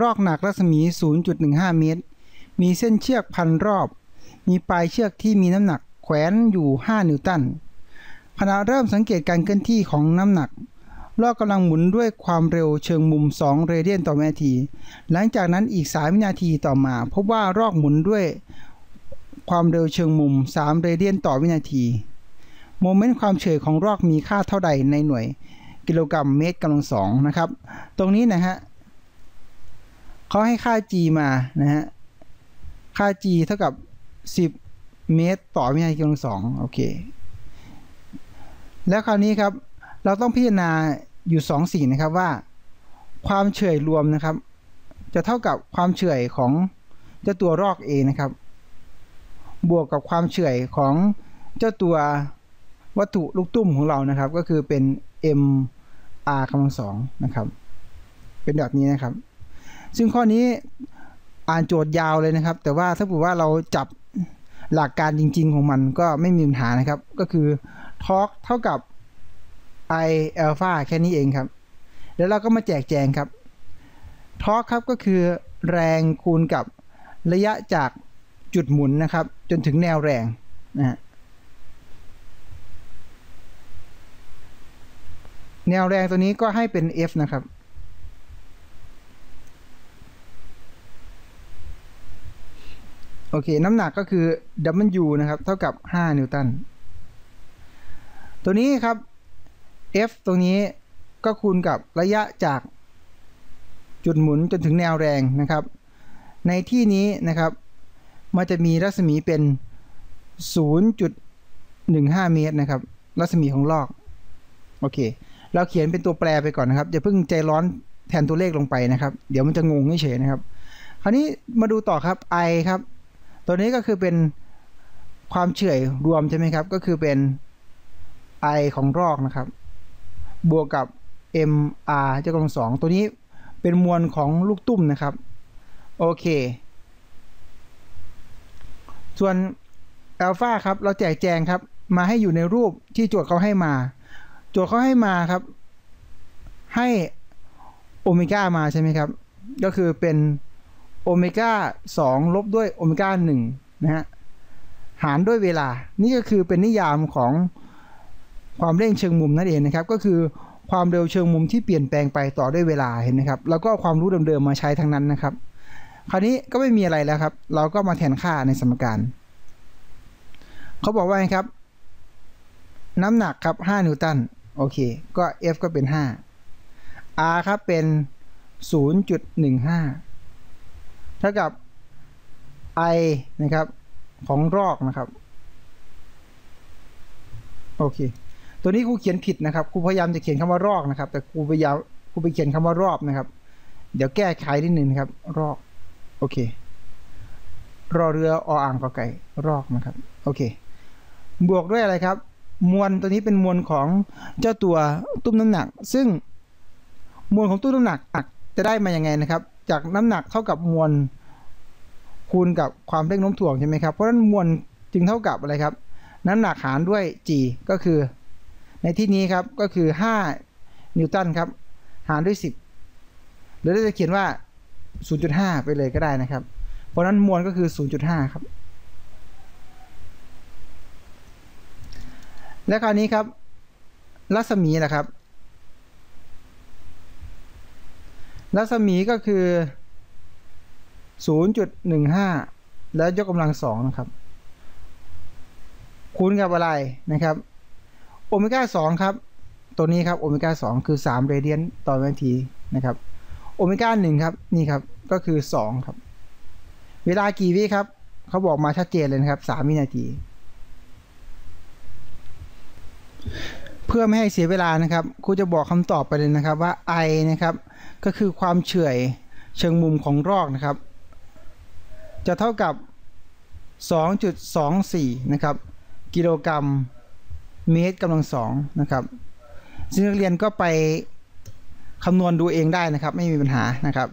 รอกหนักรัศมี 0.15 เมตร มีเส้นเชือกพันรอบ มีปลายเชือกที่มีน้ำหนักแขวนอยู่ 5 นิวตัน ขณะเริ่มสังเกตการเคลื่อนที่ของน้ำหนักลอกกำลังหมุนด้วยความเร็วเชิงมุม 2 เรเดียนต่อวินาที หลังจากนั้นอีก 3 วินาทีต่อมา พบว่ารอกหมุนด้วยความเร็วเชิงมุม 3 เรเดียนต่อวินาที โมเมนต์ความเฉยของรอกมีค่าเท่าใดในหน่วยกิโลกรัมเมตรกำลังสองนะครับ ตรงนี้นะฮะ เขาให้ค่า g มานะฮะ ค่า g เท่ากับ 10 เมตร ต่อวินาทีกำลังสองโอเค แล้วคราวนี้ครับ เราต้องพิจารณาอยู่2สิ่งนะครับว่า ความเฉื่อยรวมนะครับ จะเท่ากับความเฉื่อยของเจ้าตัวรอกเองนะครับ บวกกับความเฉื่อยของเจ้าตัววัตถุลูกตุ้มของเรานะครับ ก็คือเป็น m r กำลังสองนะครับ เป็นแบบนี้นะครับ ซึ่งข้อนี้อ่านโจทย์ยาวเลยนะครับ แต่ว่าถ้าเกิดว่าเราจับหลักการจริง ๆ ของมันก็ไม่มีปัญหานะครับ ก็คือทอร์กเท่ากับ i อัลฟาแค่นี้เองครับ แล้วเราก็มาแจกแจงครับทอร์กครับก็คือแรงคูณกับระยะจากจุดหมุนนะครับ จนถึงแนวแรงนะฮะแนวแรงตัวนี้ก็ให้เป็น F นะครับ อเค น้ำหนักก็คือ W นะครับ เท่ากับ 5 นิวตัน ตัวนี้ครับ F ตรงนี้ก็คูณกับระยะจากจุดหมุนจนถึงแนวแรงนะครับ ในที่นี้นะครับ มันจะมีรัศมีเป็น 0.15 เมตรนะครับ รัศมีของลอก โอเค เราเขียนเป็นตัวแปรไปก่อนนะครับอย่าเพิ่งใจร้อนแทนตัวเลขลงไปนะครับ เดี๋ยวมันจะงงเฉยๆนะครับ คราวนี้มาดูต่อครับ i ครับ ตัวนี้ก็คือเป็นความเฉื่อยรวมใช่ไหมครับ ก็คือเป็น i ของรอกนะครับ บวกกับ mr เจ้ากำลังสองตัวนี้เป็นมวลของลูกตุ้มนะครับ โอเค ส่วนอัลฟาครับ เราแจกแจงครับ มาให้อยู่ในรูปที่โจทย์เขาให้มา โจทย์เขาให้มาครับ ให้โอเมก้ามาใช่ไหมครับ ก็คือเป็น โอเมก้า2ลบด้วยโอเมก้า1นะฮะหารด้วยเวลา นี่ก็คือเป็นนิยามของความเร่งเชิงมุมนั่นเองนะครับ ก็คือความเร็วเชิงมุมที่เปลี่ยนแปลงไปต่อด้วยเวลาเห็นไหมครับ แล้วก็ความรู้เดิมๆมาใช้ทั้งนั้นนะครับ คราวนี้ก็ไม่มีอะไรแล้วครับ เราก็มาแทนค่าในสมการ เขาบอกว่าไงครับ น้ำหนักครับ 5 นิวตัน โอเค ก็ F ก็เป็น 5 R ครับเป็น 0.15 เท่ากับ I นะครับของรอกนะครับโอเค ตัวนี้ครูเขียนผิดนะครับครูพยายามจะเขียนคำว่ารอกนะครับ แต่ครูพยายามครูไปเขียนคำว่ารอบนะครับ เดี๋ยวแก้ไขนิดนึงครับ รอกโอเค รอเรือออ่างกอไก่รอกนะครับโอเค บวกด้วยอะไรครับ มวลตัวนี้เป็นมวลของเจ้าตัวตุ้มน้ำหนัก ซึ่งมวลของตุ้มน้ำหนักจะได้มาอย่างไงนะครับ จากน้ำหนักเท่ากับมวลคูณกับความเร่งโน้มถ่วงใช่ไหมครับ เพราะฉะนั้นมวลจึงเท่ากับอะไรครับ น้ำหนักหารด้วย g ก็คือ ในที่นี้ครับก็คือ 5 นิวตันครับ หารด้วย 10 หรือเราจะเขียนว่า 0.5 ไปเลยก็ได้นะครับ เพราะนั้นมวลก็คือ 0.5 ครับ และคราวนี้ครับ รัศมีนะครับ รัศมีก็คือ 0.15 แล้วยกกำลังสองนะครับ คูณกับอะไรนะครับ โอเมก้า2ครับ ตัวนี้ครับโอเมก้า2คือ 3 เรเดียนต่อวินาทีนะครับ โอเมก้า1ครับ นี่ครับ ก็คือ 2 ครับ เวลากี่วิครับ เขาบอกมาชัดเจนเลยนะครับ 3 วินาที เพื่อไม่ให้เสียเวลานะครับครูจะบอกคำตอบไปเลยนะครับว่า I นะครับ ก็คือความเฉื่อยเชิงมุมของรอกนะครับ จะเท่ากับ 2.24 นะครับ กิโลกรัมเมตรกำลังสองนะครับซึ่งนักเรียนก็ไปคำนวณดูเองได้นะครับ ไม่มีปัญหานะครับ